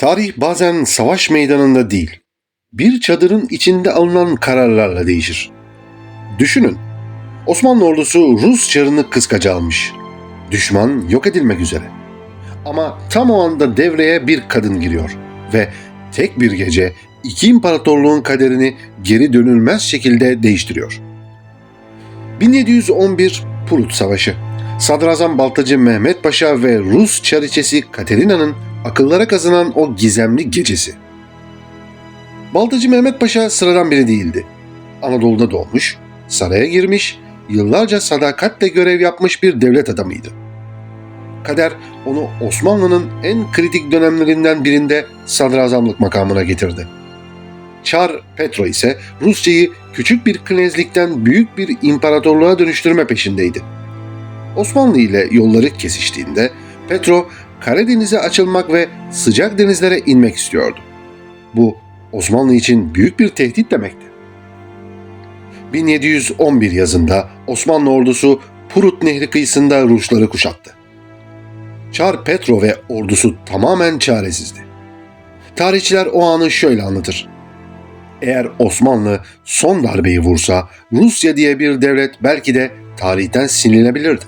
Tarih bazen savaş meydanında değil, bir çadırın içinde alınan kararlarla değişir. Düşünün, Osmanlı ordusu Rus çarını kıskaca almış. Düşman yok edilmek üzere. Ama tam o anda devreye bir kadın giriyor ve tek bir gece iki imparatorluğun kaderini geri dönülmez şekilde değiştiriyor. 1711 Prut Savaşı Sadrazam Baltacı Mehmet Paşa ve Rus çariçesi Katerina'nın akıllara kazınan o gizemli gecesi. Baltacı Mehmet Paşa sıradan biri değildi. Anadolu'da doğmuş, saraya girmiş, yıllarca sadakatle görev yapmış bir devlet adamıydı. Kader onu Osmanlı'nın en kritik dönemlerinden birinde sadrazamlık makamına getirdi. Çar Petro ise Rusya'yı küçük bir knezlikten büyük bir imparatorluğa dönüştürme peşindeydi. Osmanlı ile yolları kesiştiğinde Petro Karadeniz'e açılmak ve sıcak denizlere inmek istiyordu. Bu Osmanlı için büyük bir tehdit demekti. 1711 yazında Osmanlı ordusu Prut Nehri kıyısında Rusları kuşattı. Çar Petro ve ordusu tamamen çaresizdi. Tarihçiler o anı şöyle anlatır. Eğer Osmanlı son darbeyi vursa Rusya diye bir devlet belki de tarihten silinebilirdi.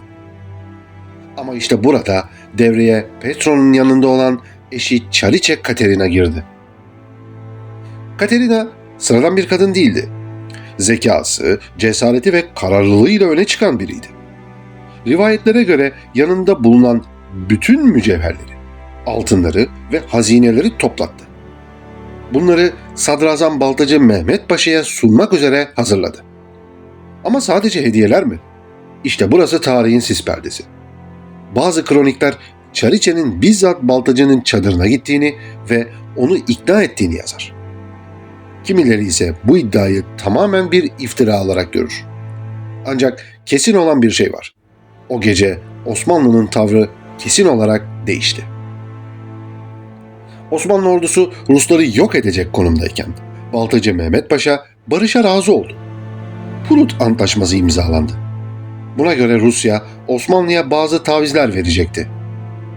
Ama işte burada devreye Petro'nun yanında olan eşi Çariçe Katerina girdi. Katerina sıradan bir kadın değildi. Zekası, cesareti ve kararlılığıyla öne çıkan biriydi. Rivayetlere göre yanında bulunan bütün mücevherleri, altınları ve hazineleri toplattı. Bunları Sadrazam Baltacı Mehmet Paşa'ya sunmak üzere hazırladı. Ama sadece hediyeler mi? İşte burası tarihin sis perdesi. Bazı kronikler Çariçe'nin bizzat Baltacı'nın çadırına gittiğini ve onu ikna ettiğini yazar. Kimileri ise bu iddiayı tamamen bir iftira olarak görür. Ancak kesin olan bir şey var. O gece Osmanlı'nın tavrı kesin olarak değişti. Osmanlı ordusu Rusları yok edecek konumdayken Baltacı Mehmet Paşa barışa razı oldu. Prut Antlaşması imzalandı. Buna göre Rusya Osmanlı'ya bazı tavizler verecekti.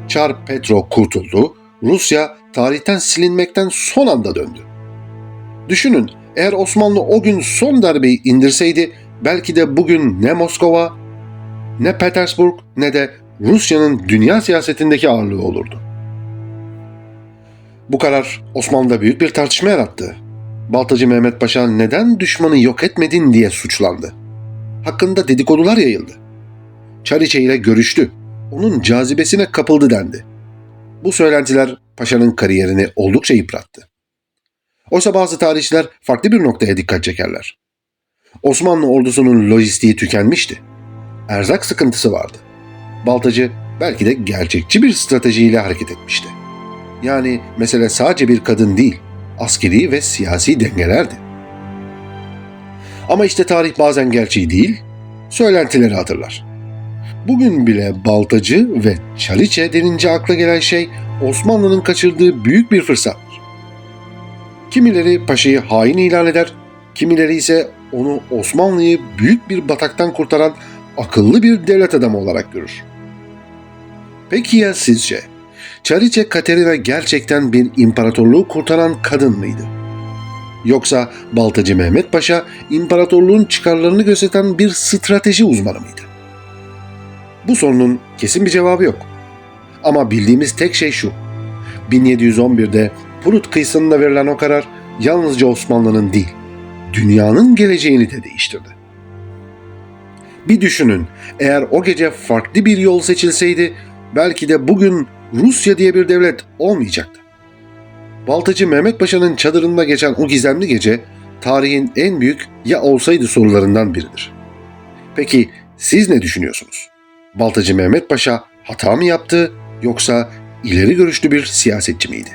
Çar Petro kurtuldu, Rusya tarihten silinmekten son anda döndü. Düşünün, eğer Osmanlı o gün son darbeyi indirseydi belki de bugün ne Moskova, ne Petersburg ne de Rusya'nın dünya siyasetindeki ağırlığı olurdu. Bu karar Osmanlı'da büyük bir tartışma yarattı. Baltacı Mehmet Paşa neden düşmanı yok etmedin diye suçlandı. Hakkında dedikodular yayıldı. Çariçe ile görüştü. Onun cazibesine kapıldı dendi. Bu söylentiler paşanın kariyerini oldukça yıprattı. Oysa bazı tarihçiler farklı bir noktaya dikkat çekerler. Osmanlı ordusunun lojistiği tükenmişti. Erzak sıkıntısı vardı. Baltacı belki de gerçekçi bir stratejiyle hareket etmişti. Yani mesele sadece bir kadın değil, askeri ve siyasi dengelerdi. Ama işte tarih bazen gerçeği değil, söylentileri hatırlar. Bugün bile Baltacı ve Çaliçe denince akla gelen şey Osmanlı'nın kaçırdığı büyük bir fırsattır. Kimileri paşayı hain ilan eder, kimileri ise onu Osmanlı'yı büyük bir bataktan kurtaran akıllı bir devlet adamı olarak görür. Peki ya sizce? Çariçe Katerina gerçekten bir imparatorluğu kurtaran kadın mıydı? Yoksa Baltacı Mehmet Paşa imparatorluğun çıkarlarını gözeten bir strateji uzmanı mıydı? Bu sorunun kesin bir cevabı yok. Ama bildiğimiz tek şey şu. 1711'de Prut kıyısında verilen o karar yalnızca Osmanlı'nın değil, dünyanın geleceğini de değiştirdi. Bir düşünün, eğer o gece farklı bir yol seçilseydi belki de bugün Rusya diye bir devlet olmayacaktı. Baltacı Mehmet Paşa'nın çadırında geçen o gizemli gece tarihin en büyük ya olsaydı sorularından biridir. Peki siz ne düşünüyorsunuz? Baltacı Mehmet Paşa hata mı yaptı yoksa ileri görüşlü bir siyasetçi miydi?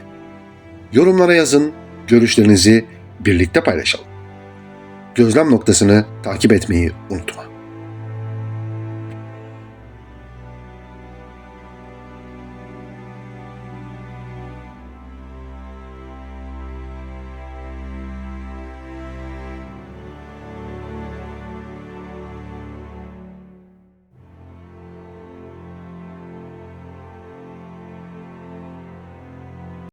Yorumlara yazın, görüşlerinizi birlikte paylaşalım. Gözlem noktasını takip etmeyi unutma.